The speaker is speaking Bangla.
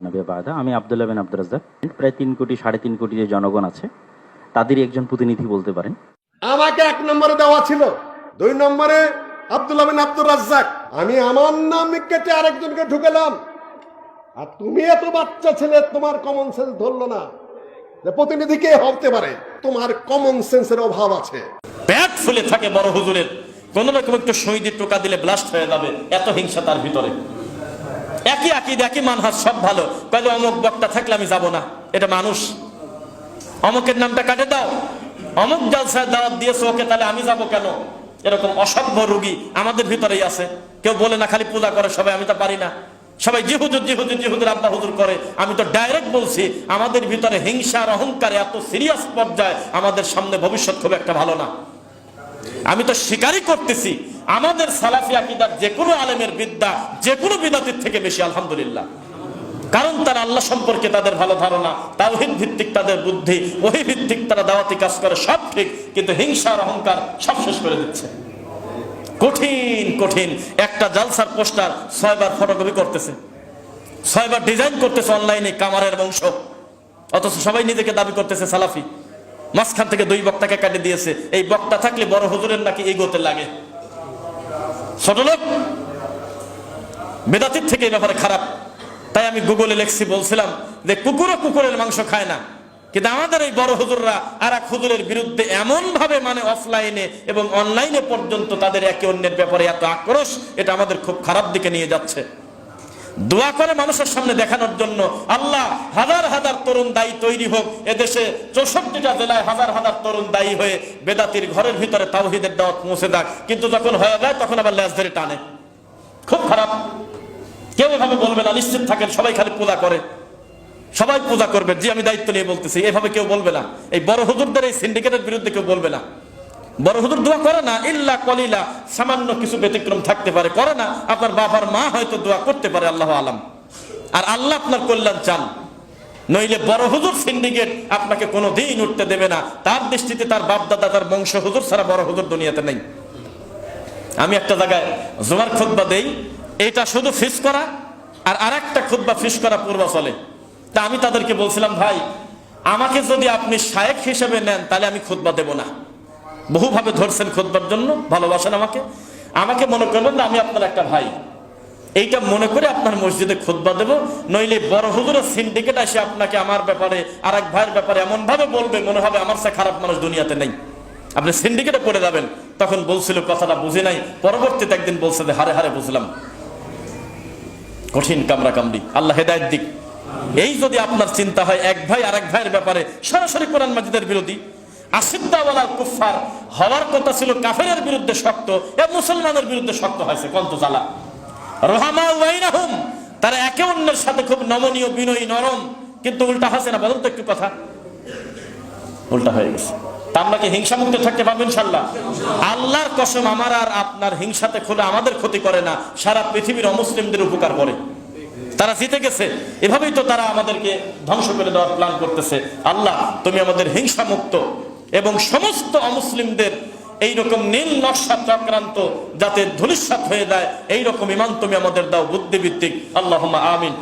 বাদা। আমি আবদুল্লাহ বিন আব্দুল রাজ্জাক। প্রায় তিন কোটি সাড়ে তিন কোটি যে জনগণ আছে তাদেরই একজন প্রতিনিধি বলতে পারেন। আমাকে এক নম্বরে দেওয়া ছিল। দুই নম্বরে আব্দুল্লাহ বিন আব্দুর রাজ্জাক। আমি আমার নাম কেটে আরেকজনকে ঢুকেলাম। আর তুমি এত বাচ্চা ছেলে তোমার কমন সেন্স ধরলো না। যে প্রতিনিধি কে হতে পারে? তোমার কমন সেন্সের অভাব আছে। পেট ফুলে থাকে বড় হুজুরের। কোন রকম একটু শহীদের টোকা দিলে ব্লাস্ট হয়ে যাবে। এত হিংসা তার ভিতরে। একই একই একই মানহাজ, সব ভালো। কয়ে অমুক বক্তা থাকলে আমি যাব না। এটা মানুষ। অমুকের নামটা কাটে দাও। অমুক জালসায় দাওয়াত দিয়েছে, ওকে তাহলে আমি যাব কেন? এরকম অসভ্য রুগী আমাদের ভিতরেই আছে। কেউ বলে না খালি পূজা করে, সবাই, আমি তো পারি না। সবাই জি হুজুর জি হুজুর জি হুজুর আব্বা হুজুর করে। আমি তো ডাইরেক্ট বলছি, আমাদের ভিতরে হিংসা আর অহংকার এত সিরিয়াস পর্যায়ে আমাদের সামনে ভবিষ্যৎ খুব একটা ভালো না। আমি তো স্বীকারই করতেছি, আমাদের সালাফি আকিদার যে কোনো আলেমের বিদ্যা যে কোনো বিদাতির থেকে বেশি, আলহামদুলিল্লাহ। কারণ তারা আল্লাহ সম্পর্কে তাদের ভালো ধারণা, তাওহিদ ভিত্তিক তাদের বুদ্ধি, ওহি ভিত্তিক তারা দাওয়াতি কাজ করে, সব ঠিক, কিন্তু হিংসা আর অহংকার সব শেষ করে দিচ্ছে। কঠিন কঠিন। একটা জালসার পোস্টার ছয়বার ফটোকপি করতেছে। ছয়বার ডিজাইন করতেছে অনলাইনে কামারের বংশ। অথচ সবাই নিজেকে দাবি করতেছে সালাফি। মাঝখান থেকে দুই বক্তাকে কাটে দিয়েছে। এই বক্তা থাকলে বড় হুজুরের নাকি এগোতে লাগে? ছোট লোক, বেদাতির থেকে এই ব্যাপারে খারাপ। তাই আমি গুগলে লেখছি, বলছিলাম যে কুকুরও কুকুরের মাংস খায় না। কিন্তু আমাদের এই বড় হুজুররা আর এক হুজুরের বিরুদ্ধে এমন ভাবে মানে অফলাইনে এবং অনলাইনে পর্যন্ত তাদের একে অন্যের ব্যাপারে এত আক্রোশ, এটা আমাদের খুব খারাপ দিকে নিয়ে যাচ্ছে। দোয়া করে মানুষের সামনে দেখানোর জন্য আল্লাহ হাজার হাজার তরুণ দায়ী তৈরি হোক। এদেশে চৌষট্টিটা জেলায় হাজার হাজার তরুণ দায়ী হয়ে বেদাতির ঘরের ভিতরে তাওহিদের দাওয়াত পৌঁছে দেয়। কিন্তু যখন হয়ে যায়, তখন আবার ল্যাস ধরে টানে। খুব খারাপ। কেউ এভাবে বলবে না, নিশ্চিত থাকেন, সবাই খালি পূজা করে। সবাই পূজা করবে। যে আমি দায়িত্ব নিয়ে বলতেছি, এভাবে কেউ বলবে না। এই বড় হুজুরদের, এই সিন্ডিকেটের বিরুদ্ধে কেউ বলবে না। বড় হুজুর দোয়া করে না, ইল্লা কলিলা, সামান্য কিছু ব্যতিক্রম থাকতে পারে, করে না। আপনার বাবার মা হয়তো দোয়া করতে পারে, আল্লাহ আলাম। আর আল্লাহ আপনার কল্যাণ চান। নইলে বড় হুজুর সিন্ডিকেট আপনাকে কোনো দিন উঠতে দেবে না। তার দৃষ্টিতে তার বাপ দাদা তার বংশ হুজুর ছাড়া বড় হুজুর দুনিয়াতে নেই। আমি একটা জায়গায় জোয়ার খুদ্া দেই। এটা শুধু ফিস করা, আর আরেকটা খুদ্া ফিস করা পূর্ব চলে। তা আমি তাদেরকে বলছিলাম, ভাই, আমাকে যদি আপনি শায়েক হিসেবে নেন, তাহলে আমি খুদ্া দেব না। বহুভাবে ধরছেন খুদ্বার জন্য, ভালোবাসেন আমাকে। আমাকে মনে করবেন না, আমি আপনার একটা ভাই। এইটা মনে করে আপনার মসজিদে খুদ্া দেবো, নইলে বড় হুজুরের সিন্ডিকেট আসে আপনাকে আমার ব্যাপারে আর এক ভাইয়ের ব্যাপারে এমন ভাবে বলবে, মনে হবে আমার সে খারাপ মানুষ দুনিয়াতে নেই। আপনি সিন্ডিকেটে পড়ে যাবেন। তখন বলছিল, কথাটা বুঝে নাই। পরবর্তীতে একদিন বলছে যে, হারে হারে বুঝলাম। কঠিন কামরা কামড়ি আল্লাহ হেদায়ত দিক। এই যদি আপনার চিন্তা হয়, এক ভাই আর এক ভাইয়ের ব্যাপারে, সরাসরি কোরআন মাজিদের বিরোধী। আসিদ্দাওয়ালা কুফার হওয়ার কথা ছিল কাফেরের বিরুদ্ধে শক্ত, এ মুসলমানের বিরুদ্ধে শক্ত হয়েছে, কন্ত জ্বালা। রোহামা ওয়াইনাহুম, তারা একে অন্যের সাথে খুব নমনীয়, বিনয়ী, নরম, কিন্তু উল্টা হাসে না, বলুন তো একটু কথা। উল্টা হয়ে গেছে। আমরা কি হিংসা মুক্ত থাকতে পারব ইনশাল্লাহ আল্লাহর কসম আমার আর আপনার হিংসাতে খুলে আমাদের ক্ষতি করে না, সারা পৃথিবীর অমুসলিমদের উপকার করে। তারা জিতে গেছে। এভাবেই তো তারা আমাদেরকে ধ্বংস করে দেওয়ার প্ল্যান করতেছে। আল্লাহ, তুমি আমাদের হিংসা মুক্ত এবং সমস্ত অমুসলিমদের এইরকম নীল নকশা চক্রান্ত যাতে ধুলিস হয়ে যায়, এইরকম ইমান তুমি আমাদের দাও বুদ্ধিভিত্তিক আল্লাহ আমিন।